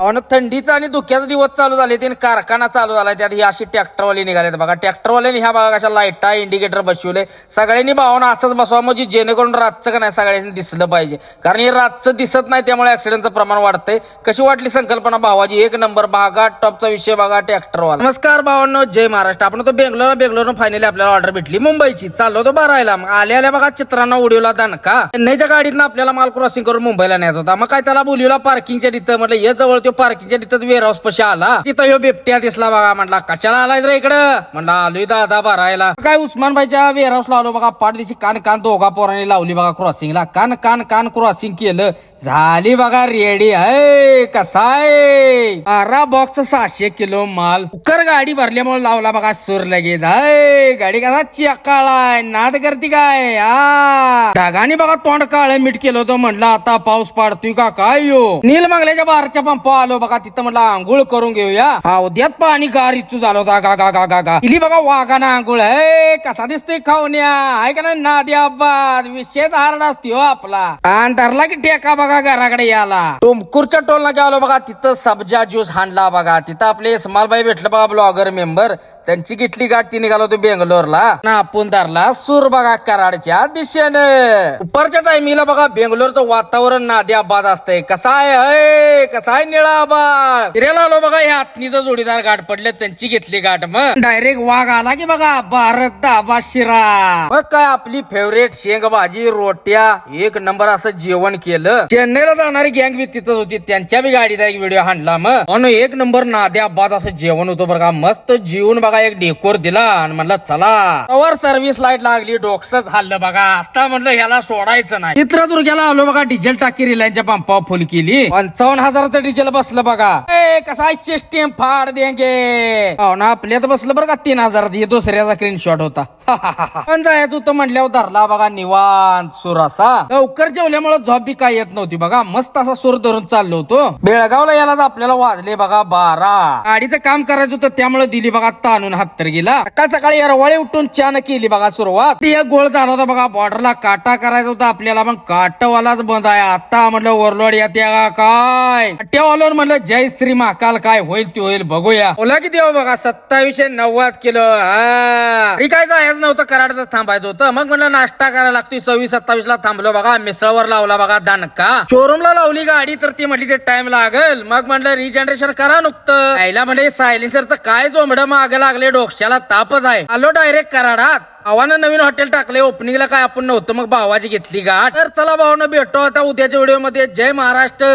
अहो थंडीचा आणि धुक्याचा दिवस चालू झाले ते कारखाना चालू झाला त्यात ही अशी ट्रॅक्टरवाली निघाले बघा. ट्रॅक्टरवाल्याने ह्या बघा कशा लाईटा इंडिकेटर बसवले. सगळ्यांनी भावना असंच बसवा म्हणजे जेणेकरून रातचं का नाही सगळ्यांनी दिसलं पाहिजे. कारण हे रातचं दिसत नाही त्यामुळे ऍक्सिडेंटचं प्रमाण वाढतंय. कशी वाटली संकल्पना भावाजी? एक नंबर बघा टॉपचा विषय बघा ट्रॅक्टरवाला. नमस्कार भावांनो जय महाराष्ट्र. आपण तो बेंगलोर बेंगलोरनं फायनली आपल्याला ऑर्डर भेटली मुंबईची. चाललो तो बारायला. मग आल्या आल्या बघा चित्रांना उडवला दणका चेन्नईच्या गाडीतनं आपल्याला माल क्रॉसिंग करून मुंबईला न्यायचा होता. मग काय त्याला बोलवला? पार्किंगच्या तिथं म्हटलं हे जवळ तो पार्किंगच्या तिथं वेअर हाऊस पशी आला. तिथं ह्यो बिबट्या दिसला बघा म्हणला कशाला आलाय रे इकडं? म्हणला आलोय दादा भरायला. काय उस्मानबाईच्या वेअर हाऊसला आलो बघा पाठ दिवशी कान कान दोघा पोराने लावली बघा क्रॉसिंगला कान कान कान क्रॉसिंग केलं. झाली बघा रेडी आहे? कसाय बारा बॉक्स सहाशे किलो माल. उकर गाडी भरल्यामुळे लावला बघा सूर लगेच. आहे गाडी कसा चिकाळाय नाद करती काय? आ. ढगाने बघा तोंड काळ मीठ केलं होतं म्हणलं आता पाऊस पाडतोय का? काय हो? यो नील मागल्याच्या बारच्या पंपा आलो बघा तिथं म्हटलं आंघोळ करून घेऊया. हा उद्यात पाणी गार इच्छू झालो होता. गा गा गा गा गा. इली बघा वाघाना आंघोळ. हे कसा दिसते खावण्या आहे का नाही? नादी बाद विषयच हार्ड असते हो आपला. आणि धरला की टेका बघा घराकडे याला तुमकूरच्या टोलला गेलो बघा तिथं सब्जा ज्यूस हाणला बघा. तिथं आपले स्मालबाई भेटलं बघा ब्लॉगर मेंबर त्यांची किटली गाठ ती निघालो होतो बेंगलोरला. ना आपण धरला सूर बघा कराडच्या दिशेनं. उपरच्या टायमिंगला बघा बेंगलोरचं वातावरण नाद्या बाद असतंय. कसा आहे? कसा आहे निळा बाळ फिरायला आलो बघा ह्या आत्नीचा जोडीदार गाठ पडले त्यांची घेतली गाठ मग. डायरेक्ट वाघ आला की बघा भारत दाबा शिरा. मग काय आपली फेवरेट शेंग भाजी रोट्या एक नंबर असं जेवण केलं. चेन्नईला जाणारी गँग बी तिथंच होती त्यांच्या बी गाडीचा एक व्हिडिओ हाणला मग. एक नंबर नाद्या बाद असं जेवण होतं बरं का मस्त जेवून बघा एक डेकोर दिला आणि म्हणलं चला. वर सर्व्हिस लाइट लागली डोक्सच हल्लं बघा. आता म्हणलं ह्याला सोडायचं नाही. चित्रदुर्ग्याला आलो बघा डिझेल टाकी रिलायन्सच्या पंपावर फुल केली. पंचावन्न हजाराचं डिझेल बसलं बघा. कसा सिस्टीम फाड देंगे? हो ना आपल्यात बसलं बरं का तीन हजार दुसऱ्याचा स्क्रीनशॉट होता. पण जायचं होतं म्हटल्यावर धरला बघा निवांत सुरासा लवकर जेवल्यामुळे झोप बी काय येत नव्हती बघा. मस्त असा सूर धरून चाललो होतो. बेळगावला याला आपल्याला वाजले बघा बारा. गाडीचं काम करायचं होतं त्यामुळे दिली बघा ताणून हत्तर गेला सकाळ सकाळी रवाळी उठून चान केली बघा सुरुवात. ती एक गोळ झाला होता बघा बॉर्डरला काटा करायचा होता आपल्याला. मग काटवालाच बंद आहे. आता म्हटलं ओरलोड या त्या काय? काट्यावाल्यावर म्हटलं जय श्री महाकाल काय होईल ते होईल बघूया. ओला किती हो बघा सत्तावीसशे नव्वद किलो हा. काय जायचं नव्हतं कराडचं थांबायचं होतं. मग म्हणलं नाश्ता करायला लागतोय सव्वीस सत्तावीस ला थांबलो बघा मिसळवर लावला बघा दणका शोरूमला लावली गाडी तर ती म्हटली ते टाइम लागेल. मग म्हणलं रिजनरेशन करा नुकतं. आईला म्हणजे सायलेन्सरचं काय जोमड माग लागले? डोक्याला तापच आहे. आलो डायरेक्ट कराडात. आव्हानं नवीन हॉटेल टाकले ओपनिंगला काय आपण नव्हतं मग भावाची घेतली गाठ. तर चला भावानं भेटतो आता उद्याच्या व्हिडिओमध्ये. जय महाराष्ट्र.